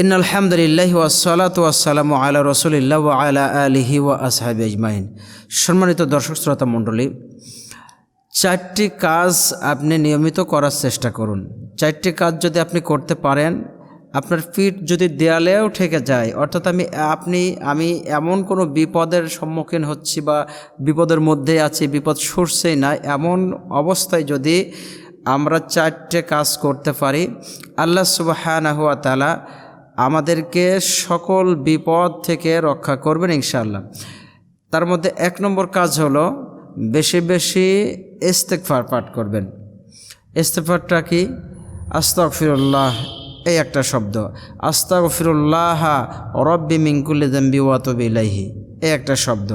In আলহামদুলিল্লাহ ওয়াসালাত ওয়াসালাম আলা রসুলিল্লাহ ওয়া আলা আলিহি ওয়া আসহাবি আজমাইন। সম্মানিত দর্শক, শ্রোতা মণ্ডলী, চারটি কাজ আপনি নিয়মিত করার চেষ্টা করুন। চারটি কাজ যদি আপনি করতে পারেন, আপনার পিঠ যদি দেয়ালেও ঠেকে যায়, অর্থাৎ আমি, আপনি, আমি এমন কোনো বিপদের সম্মুখীন হচ্ছি বা বিপদের মধ্যে আছি, বিপদ সরছেই না, এমন অবস্থায় যদি আমরা চারটে কাজ করতে পারি, আল্লাহ সুবাহ তালা আমাদেরকে সকল বিপদ থেকে রক্ষা করবেন ইনশাআল্লাহ। তার মধ্যে এক নম্বর কাজ হলো বেশি বেশি ইস্তেকফার পাঠ করবেন। ইস্তেফারটা কি? আস্তাকফিরুল্লাহ এই একটা শব্দ। আস্তাক ফিরুল্লাহ রব্বি মিঙ্কুল্লি দেম্বি ওয়াতবিলাহি এই একটা শব্দ।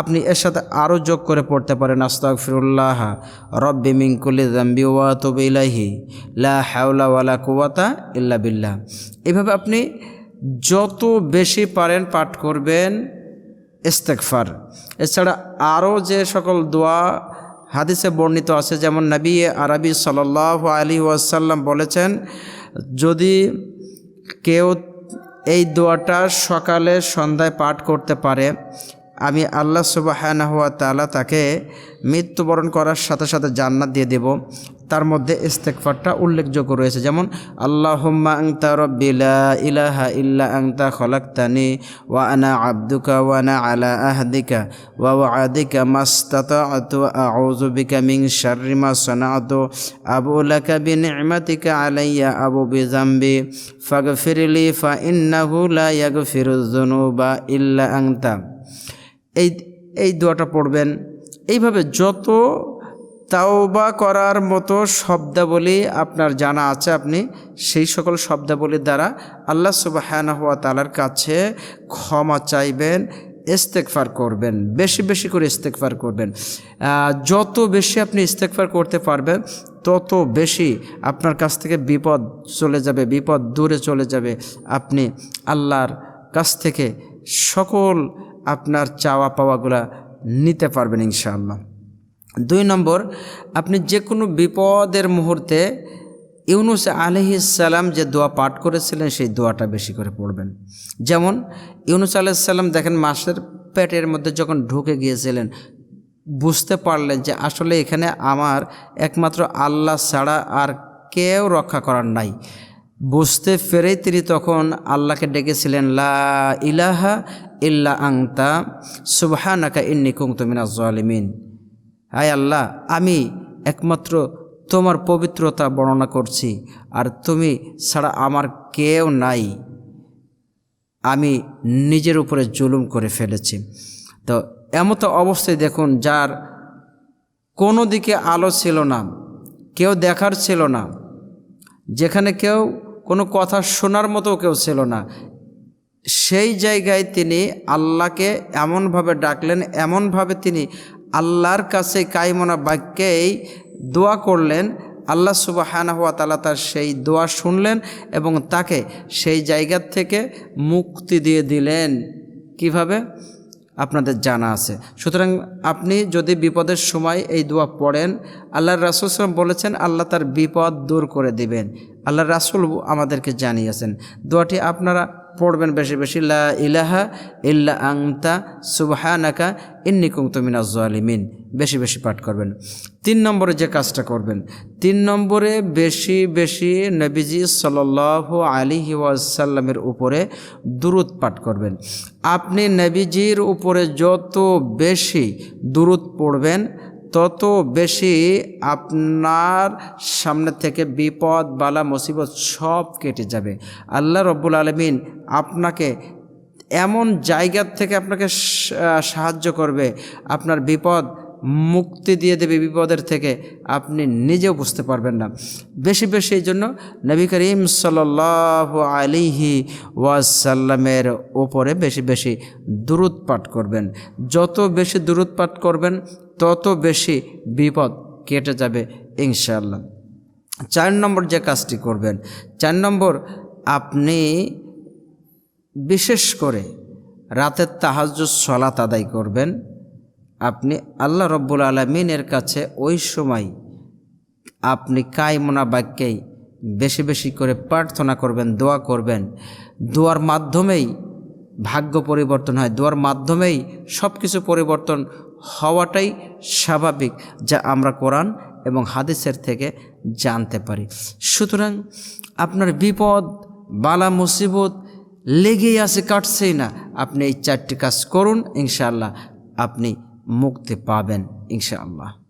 আপনি এর সাথে আরও যোগ করে পড়তে পারেন আস্তাক ফিরুল্লাহ রব্বি মিঙ্কুল্লি দেম্বি ওয়াতবিলাহি লা হাওলা ওয়ালা কুয়াতা ইল্লা বিল্লাহ। এভাবে আপনি যত বেশি পারেন পাঠ করবেন ইস্তেকফার এছাড়া আরও যে সকল দোয়া হাদিসে বর্ণিত আছে, যেমন নবী আরবি সাল আলী ওয়াসাল্লাম বলেছেন, যদি কেউ এই দোয়াটা সকালে সন্ধ্যায় পাঠ করতে পারে। আমি আল্লাহ সুবাহ তালা তাকে মৃত্যুবরণ করার সাথে সাথে জান্নাত দিয়ে দেব। তার মধ্যে ইস্তেকফারটা উল্লেখযোগ্য রয়েছে। যেমন, আল্লাহুম্মা আংতা রব্বিলা ইলাহা ইল্লা আংতা খলাক্তানি ওয়া আনা আব্দুকা ওয়া আনা আলা আহদিকা ওয়া ওয়াদিকা মাস্তাতাতু আউযু বিকা মিন শাররি মা সানাতু আবু লাকা বিনি'মাতিকা আলাইয়া আবু বিযামবি ফাগফিরলি ফা ইন্নাহু লা ইয়াগফিরুয যুনুবা ইল্লা আংতা এই এই দোয়াটা পড়বেন। এইভাবে যত তাওবা করার মতো শব্দাবলী আপনার জানা আছে আপনি, সেই সকল শব্দাবলীর দ্বারা আল্লাহ সুবাহানা হওয়া তালার কাছে ক্ষমা চাইবেন ইস্তেকফার করবেন, বেশি বেশি করে ইস্তেকফার করবেন। যত বেশি আপনি ইস্তেকফার করতে পারবেন, তত বেশি আপনার কাছ থেকে বিপদ চলে যাবে, বিপদ দূরে চলে যাবে। আপনি আল্লাহর কাছ থেকে সকল আপনার চাওয়া পাওয়াগুলা নিতে পারবেন ইনশাআল্লাহ। দুই নম্বর, আপনি যে কোনো বিপদের মুহূর্তে ইউনুস আলহিসাল্লাম যে দোয়া পাঠ করেছিলেন, সেই দোয়াটা বেশি করে পড়বেন। যেমন, ইউনুস আলাইসাল্লাম দেখেন মাসের পেটের মধ্যে যখন ঢুকে গিয়েছিলেন, বুঝতে পারলেন যে আসলে এখানে আমার একমাত্র আল্লাহ ছাড়া আর কেউ রক্ষা করার নাই। বুঝতে পেরেই তিনি তখন আল্লাহকে ডেকেছিলেন, লা ইলাহা ইল্লা আংতা সুবহানাকা ইন্নি কুংতুমিনা জালিমিন আয় আল্লাহ, আমি একমাত্র তোমার পবিত্রতা বর্ণনা করছি, আর তুমি ছাড়া আমার কেউ নাই। আমি নিজের উপরে জুলুম করে ফেলেছি। তো এমত অবস্থায় দেখুন, যার কোনো দিকে আলো ছিল না, কেউ দেখার ছিল না, যেখানে কেউ কোনো কথা শোনার মতো কেউ ছিল না, সেই জায়গায় তিনি আল্লাহকে এমনভাবে ডাকলেন, এমনভাবে তিনি আল্লাহর কাছে কাইমনা বাক্যেই দোয়া করলেন। আল্লাহ সুবাহানা হুয়া তালা তার সেই দোয়া শুনলেন এবং তাকে সেই জায়গার থেকে মুক্তি দিয়ে দিলেন। কীভাবে? আপনাদের জানা আছে। সুতরাং আপনি যদি বিপদের সময় এই দোয়া পড়েন, আল্লাহর রাসুল বলেছেন, আল্লাহ তার বিপদ দূর করে দিবেন। আল্লাহ রাসুল আমাদেরকে জানিয়েছেন। দোয়াটি আপনারা পড়বেন বেশি বেশি, লা ইলাহা ইল্লা আংতা সুবহানাকা ইন্নি কুমতুমিনা জালিমিন বেশি বেশি পাঠ করবেন। তিন নম্বরে যে কাজটা করবেন, তিন নম্বরে বেশি বেশি নবীজি সাল আলিহি ওয়াসাল্লামের উপরে দূরত পাঠ করবেন। আপনি নবীজির উপরে যত বেশি দূরত পড়বেন তত বেশি আপনার সামনে থেকে বিপদ, বালা, মুসিবত সব কেটে যাবে। আল্লাহ রব্বুল আলমিন আপনাকে এমন জায়গার থেকে আপনাকে সাহায্য করবে। আপনার বিপদ মুক্তি দিয়ে দেবে বিপদের থেকে। আপনি নিজেও বুঝতে পারবেন না। বেশি বেশি এই জন্য নবী করিম সাল আলিহি ওয়াসাল্লামের ওপরে বেশি বেশি দূরত পাঠ করবেন। যত বেশি দূরত পাঠ করবেন তত বেশি বিপদ কেটে যাবে ইনশাল্লাহ চার নম্বর যে কাজটি করবেন, চার নম্বর আপনি বিশেষ করে রাতের তাহাজ সলাত আদায় করবেন। আপনি আল্লাহ রব্বুল আলমিনের কাছে ওই সময় আপনি কায়মনা বাক্যেই বেশি বেশি করে প্রার্থনা করবেন, দোয়া করবেন। দোয়ার মাধ্যমেই ভাগ্য পরিবর্তন হয়। দোয়ার মাধ্যমেই সব কিছু পরিবর্তন হওয়াটাই স্বাভাবিক, যা আমরা কোরআন এবং হাদিসের থেকে জানতে পারি। সুতরাং আপনার বিপদ, বালা, মুসিবত লেগেই আছে, কাটছেই না। আপনি এই চারটি কাজ করুন, ইনশাআল্লাহ আপনি মুক্তি পাবেন, ইনশাআল্লাহ।